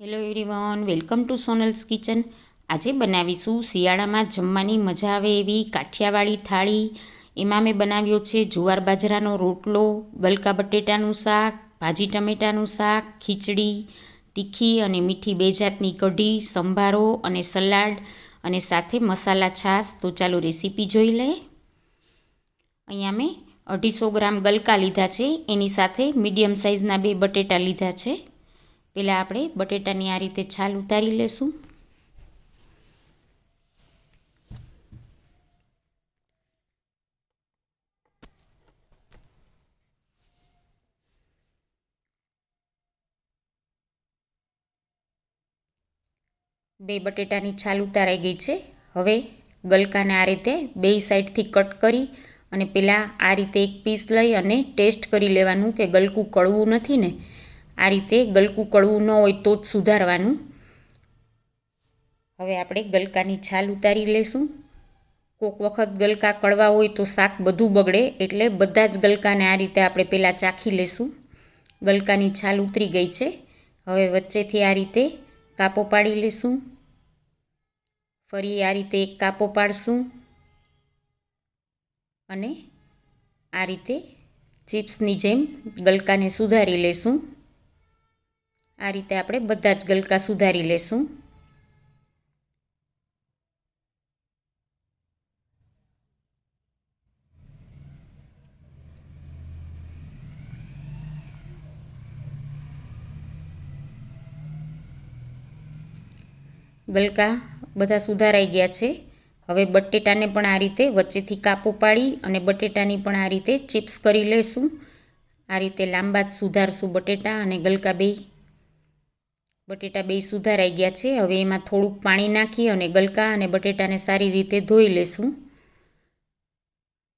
Hello everyone welcome to Sonal's kitchen આજે બનાવીશું શિયાળામાં જમવાની મજા આવે એવી કાઠિયાવાડી થાળી. એમાં મેં બનાવ્યો છે જુવાર બાજરાનો રોટલો, ગલકા બટેટાનું શાક, ભાજી ટમેટાનું શાક, ખીચડી, તીખી અને મીઠી બે જાતની કઢી, સંભારો અને સલાડ અને સાથે મસાલા છાશ. તો ચાલો રેસીપી જોઈ લઈએ. અહીંયા મેં અઢીસો ગ્રામ ગલકા લીધા છે. એની સાથે મીડિયમ સાઇઝના બે બટેટા લીધા છે. પહેલાં આપણે બટેટાની આ રીતે છાલ ઉતારી લેશું. બે બટેટાની છાલ ઉતારાઈ ગઈ છે. હવે ગલકાને આ રીતે બે સાઈડથી કટ કરી અને પહેલાં આ રીતે એક પીસ લઈ અને ટેસ્ટ કરી લેવાનું કે ગલકું કડવું નથી ને. આ રીતે ગલકું કડવું ન હોય તો જ સુધારવાનું. હવે આપણે ગલકાની છાલ ઉતારી લેશું. કોઈક વખત ગલકા કડવા હોય તો શાક બધું બગડે એટલે બધા જ ગલકાને આ રીતે આપણે પહેલાં ચાખી લેશું. ગલકાની છાલ ઉતરી ગઈ છે. હવે વચ્ચેથી આ રીતે કાપો પાડી લેશું. ફરી આ રીતે એક કાપો પાડશું. અને આ રીતે ચિપ્સની જેમ ગલકાને સુધારી લેશું. આ રીતે આપણે બધા જ ગલકા સુધારી લેશું. ગલકા બધા સુધારાઈ ગયા છે. હવે બટેટાને પણ આ રીતે વચ્ચેથી કાપો પાડી અને બટેટાની પણ આ રીતે ચિપ્સ કરી લેશું. આ રીતે લાંબા સુધારશું બટેટા અને ગલકા બે બટેટા બે સુધારાઈ ગયા છે. હવે એમાં થોડુંક પાણી નાખી અને ગલકા અને બટેટાને સારી રીતે ધોઈ લેશું.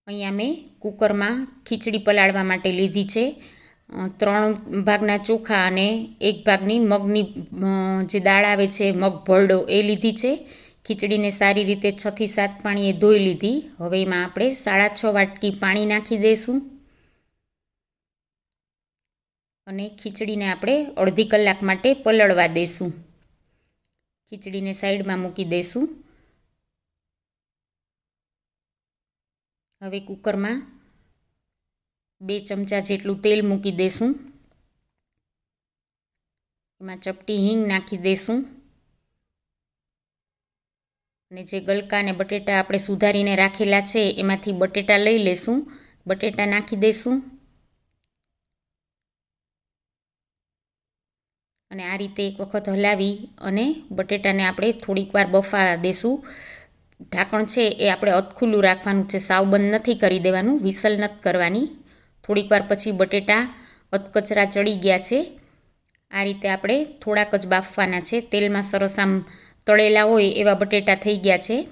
અહીંયા મેં કુકરમાં ખીચડી પલાળવા માટે લીધી છે. ત્રણ ભાગના ચોખા અને એક ભાગની મગની જે દાળ આવે છે, મગ ભરડો એ લીધી છે. ખીચડીને સારી રીતે છથી સાત પાણીએ ધોઈ લીધી. હવે એમાં આપણે સાડા છ વાટકી પાણી નાખી દઈશું અને ખીચડીને આપણે અડધી કલાક માટે પલળવા દઈશું ખીચડીને સાઈડમાં મૂકી દઈશું હવે કુકરમાં બે ચમચા જેટલું તેલ મૂકી દઈશું એમાં ચપટી હિંગ નાખી દઈશું અને જે ગલકા અને બટેટા આપણે સુધારીને રાખેલા છે, એમાંથી બટેટા લઈ લેશું. બટેટા નાખી દઈશું અને આ રીતે એક વખત હલાવી અને બટેટાને આપણે થોડીક વાર બફા દેશું. ઢાંકણ છે એ આપણે અતખુલ્લું રાખવાનું છે. સાવ બંધ નથી કરી દેવાનું. વિસલ નથી કરવાની. થોડીક વાર પછી બટેટા અતકચરા ચડી ગયા છે. આ રીતે આપણે થોડાક જ બાફવાના છે. તેલમાં સરસ આમ તળેલા હોય એવા બટેટા થઈ ગયા છે.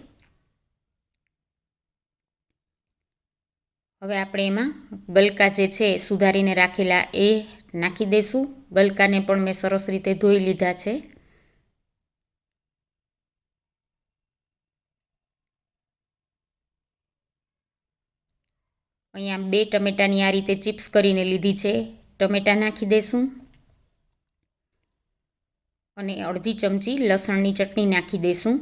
હવે આપણે એમાં ગલકા જે છે સુધારીને રાખેલા એ નાખી દઈશું ગલકાને પણ મેં સરસ રીતે ધોઈ લીધા છે. અહીંયા બે ટમેટાની આ રીતે ચિપ્સ કરીને લીધી છે. ટમેટા નાખી દઈશું અને અડધી ચમચી લસણની ચટણી નાખી દઈશું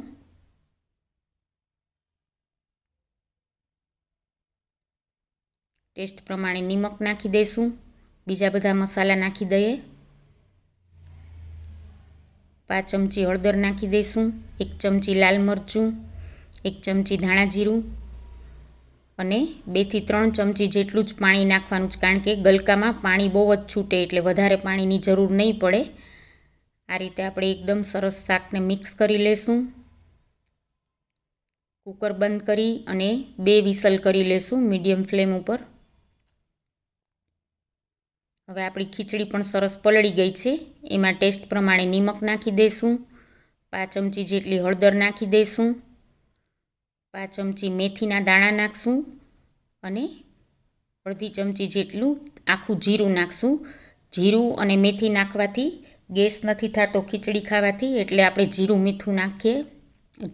ટેસ્ટ પ્રમાણે નિમક નાખી દઈશું બીજા બધા મસાલા નાખી દઈએ. પાંચ ચમચી હળદર નાખી દઈશું, એક ચમચી લાલ મરચું, એક ચમચી ધાણા જીરું અને બેથી ત્રણ ચમચી જેટલું જ પાણી નાખવાનું છે. કારણ કે ગલકામાં પાણી બહુ જ છૂટે એટલે વધારે પાણીની જરૂર નહીં પડે. આ રીતે આપણે એકદમ સરસ શાકને મિક્સ કરી લેશું. કુકર બંધ કરી અને બે વિસલ કરી લેશું મીડિયમ ફ્લેમ ઉપર. હવે આપણી ખીચડી પણ સરસ પલળી ગઈ છે. એમાં ટેસ્ટ પ્રમાણે નિમક નાખી દઈશું, પાંચ ચમચી જેટલી હળદર નાખી દઈશું, પાંચ ચમચી મેથીના દાણા નાખશું અને અડધી ચમચી જેટલું આખું જીરું નાખશું. જીરું અને મેથી નાખવાથી ગેસ નથી થતો ખીચડી ખાવાથી, એટલે આપણે જીરું મીઠું નાખીએ.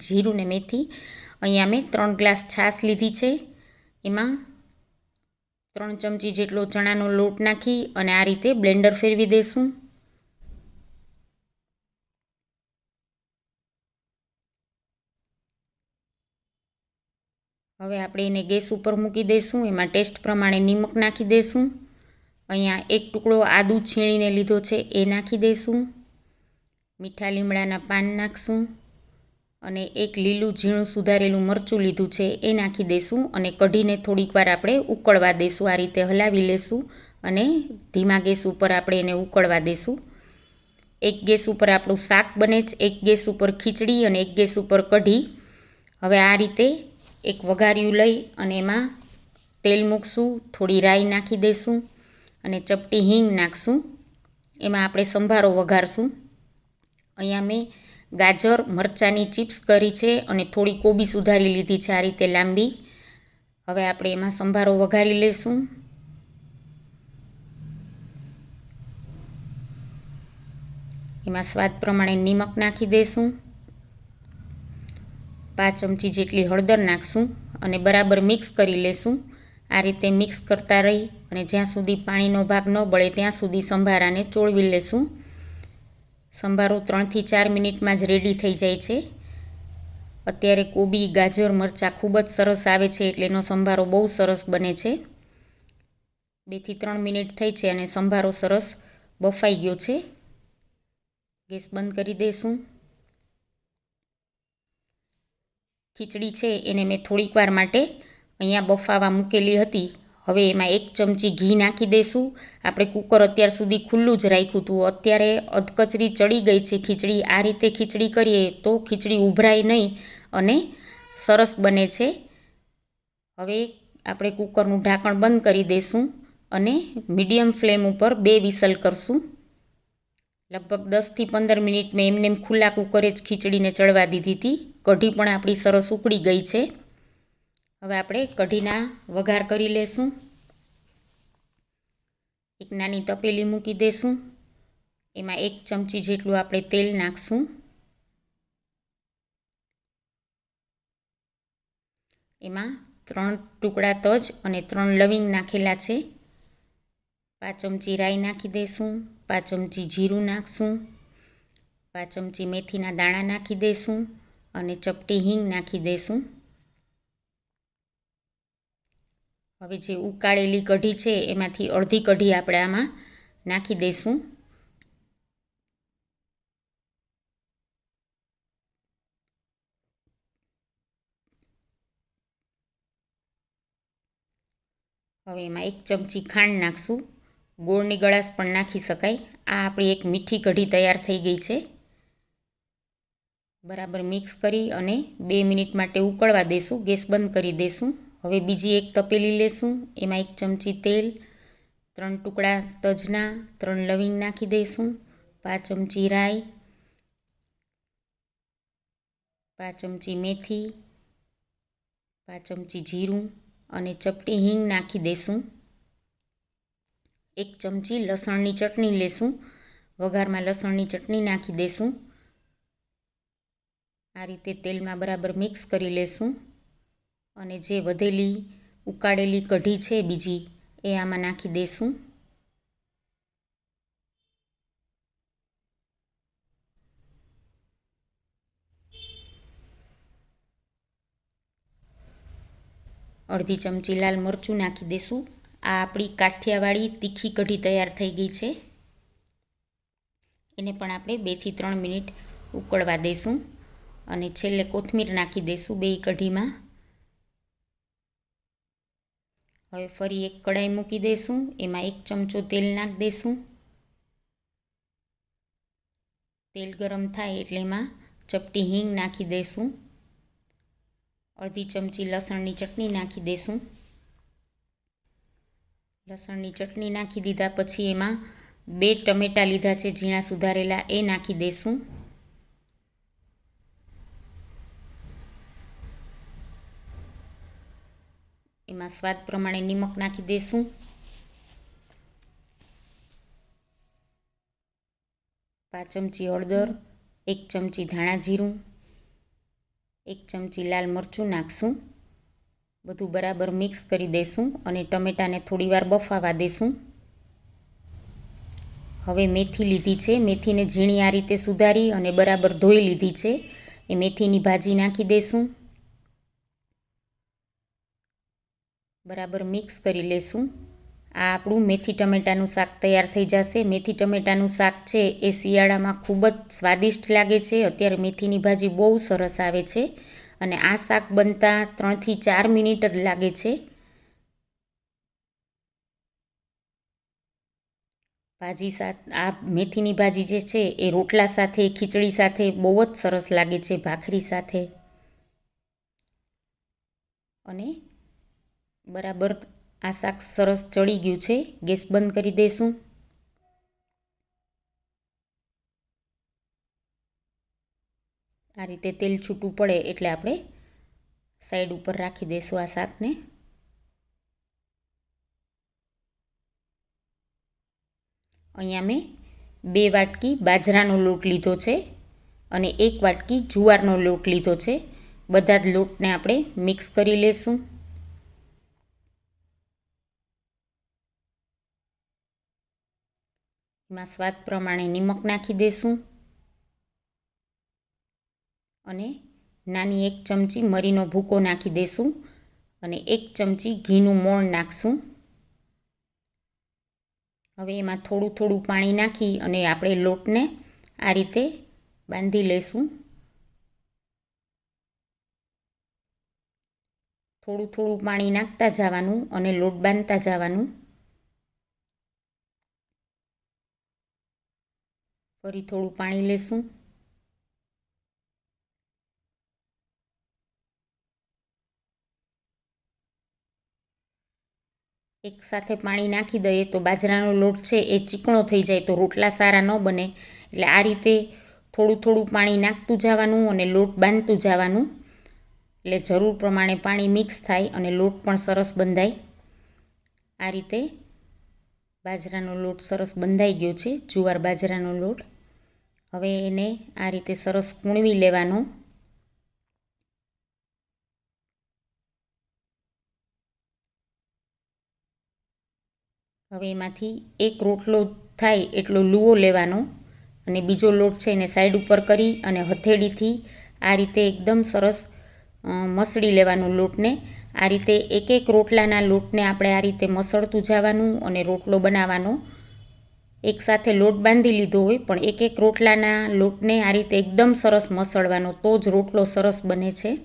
જીરું ને મેથી અહીંયા મેં ત્રણ ગ્લાસ છાશ લીધી છે. એમાં ત્રણ ચમચી જેટલો ચણાનો લોટ નાખી અને આ રીતે બ્લેન્ડર ફેરવી દઈશું હવે આપણે એને ગેસ ઉપર મૂકી દઈશું એમાં ટેસ્ટ પ્રમાણે નિમક નાખી દઈશું અહીંયા એક ટુકડો આદુ છીણીને લીધો છે, એ નાખી દઈશું મીઠા લીમડાના પાન નાખશું. અને એક લીલું ઝીણું સુધારેલું મરચું લીધું છે, એ નાખી દઈશું અને કઢીને થોડીક વાર આપણે ઉકળવા દઈશું આ રીતે હલાવી લેશું અને ધીમા ગેસ ઉપર આપણે એને ઉકળવા દઈશું એક ગેસ ઉપર આપણું શાક બને છે, એક ગેસ ઉપર ખીચડી અને એક ગેસ ઉપર કઢી. હવે આ રીતે એક વઘાર્યું લઈ અને એમાં તેલ મૂકશું, થોડી રાઈ નાખી દઈશું અને ચપટી હિંગ નાખશું. એમાં આપણે સંભારો વઘારશું. અહીંયા મેં ગાજર, મરચાંની ચિપ્સ કરી છે અને થોડી કોબી સુધારી લીધી છે આ રીતે લાંબી. હવે આપણે એમાં સંભારો વઘારી લઈશું એમાં સ્વાદ પ્રમાણે નિમક નાખી દઈશું પાંચ ચમચી જેટલી હળદર નાખશું અને બરાબર મિક્સ કરી લેશું. આ રીતે મિક્સ કરતા રહી અને જ્યાં સુધી પાણીનો ભાગ ન બળે ત્યાં સુધી સંભારાને ચોળવી લેશું. સંભારો ત્રણથી ચાર મિનિટમાં જ રેડી થઈ જાય છે. અત્યારે કોબી, ગાજર, મરચાં ખૂબ જ સરસ આવે છે એટલે એનો સંભારો બહુ સરસ બને છે. બેથી ત્રણ મિનિટ થઈ છે અને સંભારો સરસ બફાઈ ગયો છે. ગેસ બંધ કરી દઈશું ખીચડી છે એને મેં થોડીક વાર માટે અહીંયા બફાવા મૂકેલી હતી. હવે એમાં એક ચમચી ઘી નાખી દઈશું. આપણે કુકર અત્યાર સુધી ખુલ્લું જ રાખ્યું હતું. અત્યારે અધકચરી ચડી ગઈ છે ખીચડી. આ રીતે ખીચડી કરીએ તો ખીચડી ઉભરાય નહીં અને સરસ બને છે. હવે આપણે કુકરનું ઢાંકણ બંધ કરી દઈશું અને મીડિયમ ફ્લેમ ઉપર બે વિસલ કરશું. લગભગ દસથી પંદર મિનિટ મેં એમને એમ ખુલ્લા કુકરે જ ખીચડીને ચડવા દીધી હતી. કઢી પણ આપણી સરસ ઉકળી ગઈ છે. હવે આપણે કઢીના વઘાર કરી લેશું. એક નાની તપેલી મૂકી દઈશું એમાં એક ચમચી જેટલું આપણે તેલ નાખશું. એમાં ત્રણ ટુકડા તજ અને ત્રણ લવિંગ નાખેલા છે. પાંચ ચમચી રાઈ નાખી દઈશું પાંચ ચમચી જીરું નાખશું. પાંચ ચમચી મેથીના દાણા નાખી દઈશું અને ચપટી હિંગ નાખી દઈશું હવે જે ઉકાળેલી કઢી છે, એમાંથી અડધી કઢી આપણે આમાં નાખી દઈશું. હવે એમાં એક ચમચી ખાંડ નાખશું. ગોળની ગળાશ પણ નાખી શકાય. આ આપણી એક મીઠી કઢી તૈયાર થઈ ગઈ છે. બરાબર મિક્સ કરી અને બે મિનિટ માટે ઉકળવા દઈશું. ગેસ બંધ કરી દઈશું. હવે બીજી એક તપેલી લેશું. એમાં એક ચમચી તેલ, ત્રણ ટુકડા તજના, ત્રણ લવિંગ નાખી દઈશું. પાંચ ચમચી રાઈ, પાંચ ચમચી મેથી, પાંચ ચમચી જીરું અને ચપટી હિંગ નાખી દઈશું. એક ચમચી લસણની ચટણી લેશું. વઘારમાં લસણની ચટણી નાખી દઈશું. આ રીતે તેલમાં બરાબર મિક્સ કરી લેશું. અને જે વધેલી, ઉકાળેલી કઢી છે બીજી, એ આમાં નાખી દઈશું અડધી ચમચી લાલ મરચું નાખી દઈશું આ આપણી કાઠિયાવાડી તીખી કઢી તૈયાર થઈ ગઈ છે. એને પણ આપણે બેથી ત્રણ મિનિટ ઉકળવા દઈશું અને છેલ્લે કોથમીર નાખી દઈશું બે કઢીમાં. હવે ફરી એક કડાઈ મૂકી દઈશું એમાં એક ચમચો તેલ નાખી દઈશું તેલ ગરમ થાય એટલે એમાં ચપટી હિંગ નાખી દઈશું અડધી ચમચી લસણની ચટણી નાખી દઈશું લસણની ચટણી નાખી દીધા પછી એમાં બે ટમેટાં લીધા છે, ઝીણા સુધારેલા, એ નાખી દઈશું એમાં સ્વાદ પ્રમાણે નિમક નાખી દઈશું પાંચ ચમચી હળદર, એક ચમચી ધાણા જીરું, એક ચમચી લાલ મરચું નાખશું. બધું બરાબર મિક્સ કરી દઈશું અને ટમેટાને થોડીવાર બફાવા દઈશું હવે મેથી લીધી છે. મેથીને ઝીણી આ રીતે સુધારી અને બરાબર ધોઈ લીધી છે. એ મેથીની ભાજી નાખી દઈશું બરાબર મિક્સ કરી લેશું. આ આપણું મેથી ટમેટાનું શાક તૈયાર થઈ જશે. મેથી ટમેટાનું શાક છે એ શિયાળામાં ખૂબ જ સ્વાદિષ્ટ લાગે છે. અત્યારે મેથીની ભાજી બહુ સરસ આવે છે અને આ શાક બનતા ત્રણથી ચાર મિનિટ જ લાગે છે. ભાજી સાથે, આ મેથીની ભાજી જે છે એ રોટલા સાથે, ખીચડી સાથે બહુ જ સરસ લાગે છે, ભાખરી સાથે. અને બરાબર આ શાક સરસ ચડી ગયું છે. ગેસ બંધ કરી દઈશું. આ રીતે તેલ છૂટું પડે એટલે આપણે સાઈડ ઉપર રાખી દઈશું આ શાકને. અહીંયા મેં બે વાટકી બાજરાનો લોટ લીધો છે અને એક વાટકી જુવારનો લોટ લીધો છે. બધા જ લોટને આપણે મિક્સ કરી લેશું. એમાં સ્વાદ પ્રમાણે નિમક નાખી દઈશું અને નાની એક ચમચી મરીનો ભૂકો નાખી દઈશું અને એક ચમચી ઘીનું મોણ નાખશું. હવે એમાં થોડું થોડું પાણી નાખી અને આપણે લોટને આ રીતે બાંધી લેશું. થોડું થોડું પાણી નાખતા જવાનું અને લોટ બાંધતા જવાનું. ફરી થોડું પાણી લેશું. એકસાથે પાણી નાખી દઈએ તો બાજરાનો લોટ છે એ ચીકણો થઈ જાય તો રોટલા સારા ન બને. એટલે આ રીતે થોડું થોડું પાણી નાખતું જવાનું અને લોટ બાંધતું જવાનું. એટલે જરૂર પ્રમાણે પાણી મિક્સ થાય અને લોટ પણ સરસ બંધાય. આ રીતે બાજરાનો લોટ સરસ બંધાઈ ગયો છે, જુવાર બાજરાનો લોટ. હવે એને આ રીતે સરસ કૂણવી લેવાનો. હવે એમાંથી એક રોટલો થાય એટલો લૂવો લેવાનો અને બીજો લોટ છે એને સાઈડ ઉપર કરી અને હથેળીથી આ રીતે એકદમ સરસ મસળી લેવાનો લોટને. આ રીતે એક એક રોટલાના લોટને આપણે આ રીતે મસળતું જવાનું અને રોટલો બનાવવાનો. એકસાથે લોટ બાંધી લીધો હોય, પણ એક એક રોટલાના લોટને આ રીતે એકદમ સરસ મસળવાનો તો જ રોટલો સરસ બને છે.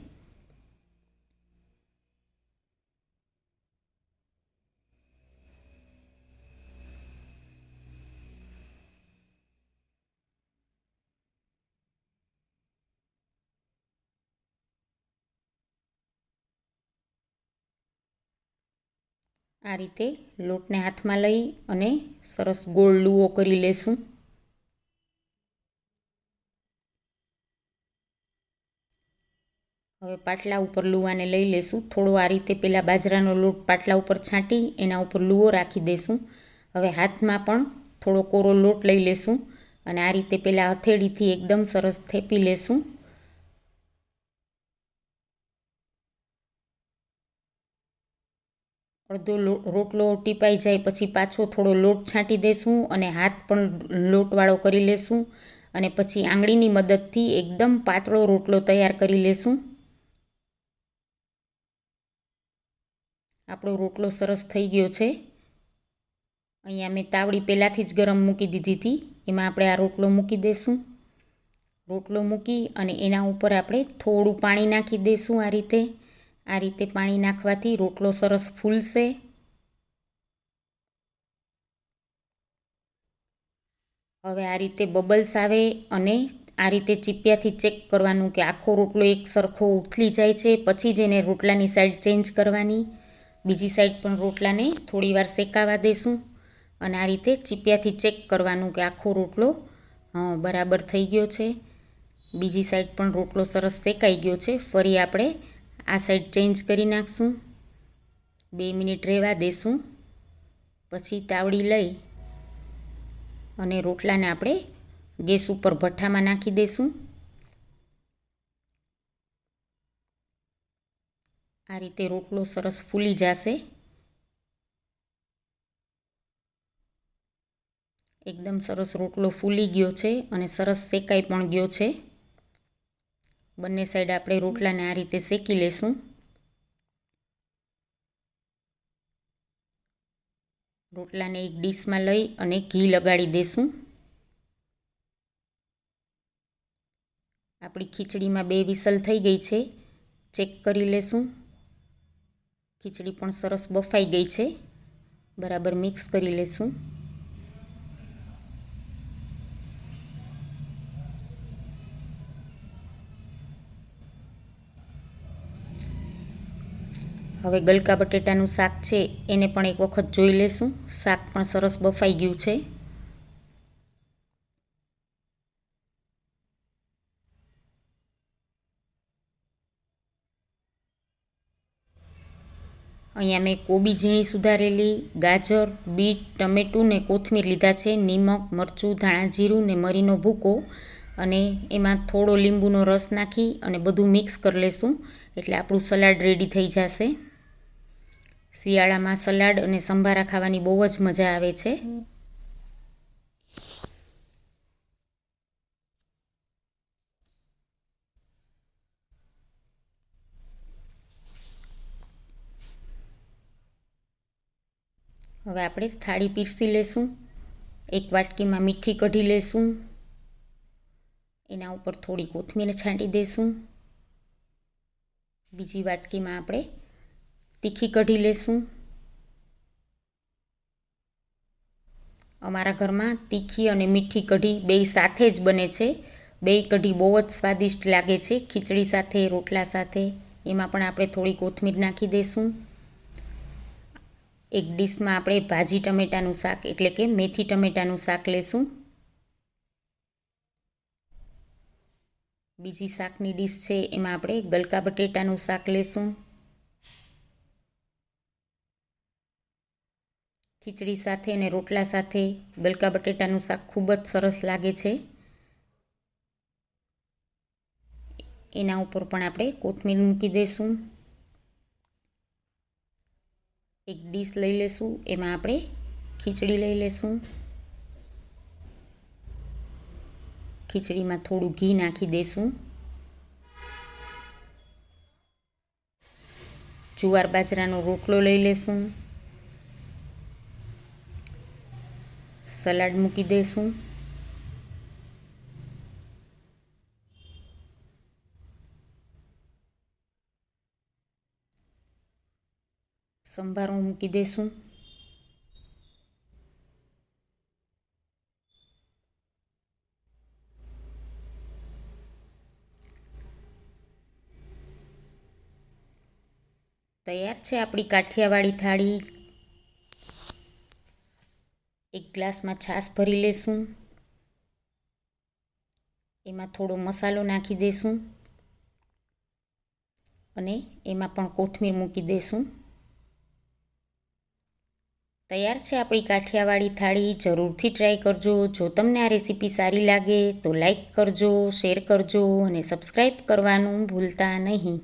આ રીતે લોટને હાથમાં લઈ અને સરસ ગોળ લુઓ કરી લેશું. હવે પાટલા ઉપર લુવાને લઈ લેશું. થોડો આ રીતે પહેલાં બાજરાનો લોટ પાટલા ઉપર છાંટી, એના ઉપર લુવો રાખી દઈશું હવે હાથમાં પણ થોડો કોરો લોટ લઈ લેશું અને આ રીતે પેલા હથેળીથી એકદમ સરસ થેપી લેશું. અડધો રોટલો ટીપાઈ જાય પછી પાછો થોડો લોટ છાંટી દેશું અને હાથ પણ લોટવાળો કરી લેશું અને પછી આંગળીની મદદથી એકદમ પાતળો રોટલો તૈયાર કરી લેશું. આપણો રોટલો સરસ થઈ ગયો છે. અહીંયા મેં તાવડી પહેલાંથી જ ગરમ મૂકી દીધી હતી. એમાં આપણે આ રોટલો મૂકી દઈશું રોટલો મૂકી અને એના ઉપર આપણે થોડું પાણી નાખી દઈશું આ રીતે. આ રીતે પાણી નાખવાથી રોટલો સરસ ફૂલશે. હવે આ રીતે બબલ્સ આવે અને આ રીતે ચીપિયાથી ચેક કરવાનું કે આખો રોટલો એક સરખો ઉથલી જાય છે, પછી જ એને રોટલાની સાઈડ ચેન્જ કરવાની. બીજી સાઈડ પણ રોટલાને થોડીવાર શેકાવા દેશું અને આ રીતે ચીપિયાથી ચેક કરવાનું કે આખો રોટલો બરાબર થઈ ગયો છે. બીજી સાઈડ પણ રોટલો સરસ શેકાઈ ગયો છે. ફરી આપણે આ સાઈડ ચેન્જ કરી નાખશું. બે મિનિટ રહેવા દેશું. પછી તાવડી લઈ અને રોટલાને આપણે ગેસ ઉપર ભઠ્ઠામાં નાખી દઈશું આ રીતે રોટલો સરસ ફૂલી જશે. એકદમ સરસ રોટલો ફૂલી ગયો છે અને સરસ શેકાઈ પણ ગયો છે. બંને સાઈડ આપણે રોટલાને આ રીતે શેકી લેશું. રોટલાને એક ડીશમાં લઈ અને ઘી લગાડી દેશું. આપણી ખીચડીમાં બે વિસલ થઈ ગઈ છે, ચેક કરી લેશું. ખીચડી પણ સરસ બફાઈ ગઈ છે, બરાબર મિક્સ કરી લેશું. હવે ગલકા બટેટાનું શાક છે, એને પણ એક વખત જોઈ લેશું. શાક પણ સરસ બફાઈ ગયું છે. અહીંયા મેં કોબી ઝીણી સુધારેલી, ગાજર, બીટ, ટમેટું ને કોથમીર લીધા છે, નિમક, મરચું, ધાણા જીરું ને મરીનો ભૂકો. અને એમાં થોડો લીંબુનો રસ નાખી અને બધું મિક્સ કરી લેશું. એટલે આપણું સલાડ રેડી થઈ જશે. શિયાળામાં સલાડ અને સંભારા ખાવાની બહુ જ મજા આવે છે. હવે આપણે થાળી પીરસી લેશું, એક વાટકીમાં મીઠી કઢી લેશું, એના ઉપર થોડી કોથમીર છાંટી દેશું, બીજી વાટકીમાં આપણે તીખી કઢી લેશું. અમારા ઘરમાં તીખી અને મીઠી કઢી બે સાથે જ બને છે. બે કઢી બહુ જ સ્વાદિષ્ટ લાગે છે. ખીચડી સાથે, રોટલા સાથે, એમાં પણ આપણે થોડી કોથમીર નાખી દઈશું એક ડીશમાં આપણે ભાજી ટમેટાનું શાક, એટલે કે મેથી ટમેટાનું શાક લેશું. બીજી શાકની ડીશ છે, એમાં આપણે ગલકા બટેટાનું શાક લેશું. ખીચડી સાથે અને રોટલા સાથે ગલકા બટેટાનું શાક ખૂબ જ સરસ લાગે છે. એના ઉપર પણ આપણે કોથમીર મૂકી દઈશું. એક ડીશ લઈ લેશું, એમાં આપણે ખીચડી લઈ લેશું. ખીચડીમાં થોડું ઘી નાખી દઈશું. જુવાર બાજરાનો રોટલો લઈ લેશું. સલાડ મૂકી દઈશું સંભારો મૂકી દઈશું તૈયાર છે આપણી કાઠિયાવાડી થાળી એક ગ્લાસમાં છાશ ભરી લેશું. એમાં થોડો મસાલો નાખી દઈશું અને એમાં પણ કોથમીર મૂકી દઈશું તૈયાર છે આપણી કાઠિયાવાડી થાળી. જરૂરથી ટ્રાય કરજો. જો તમને આ રેસીપી સારી લાગે તો લાઈક કરજો શેર કરજો અને સબસ્ક્રાઈબ કરવાનું ભૂલતા નહીં.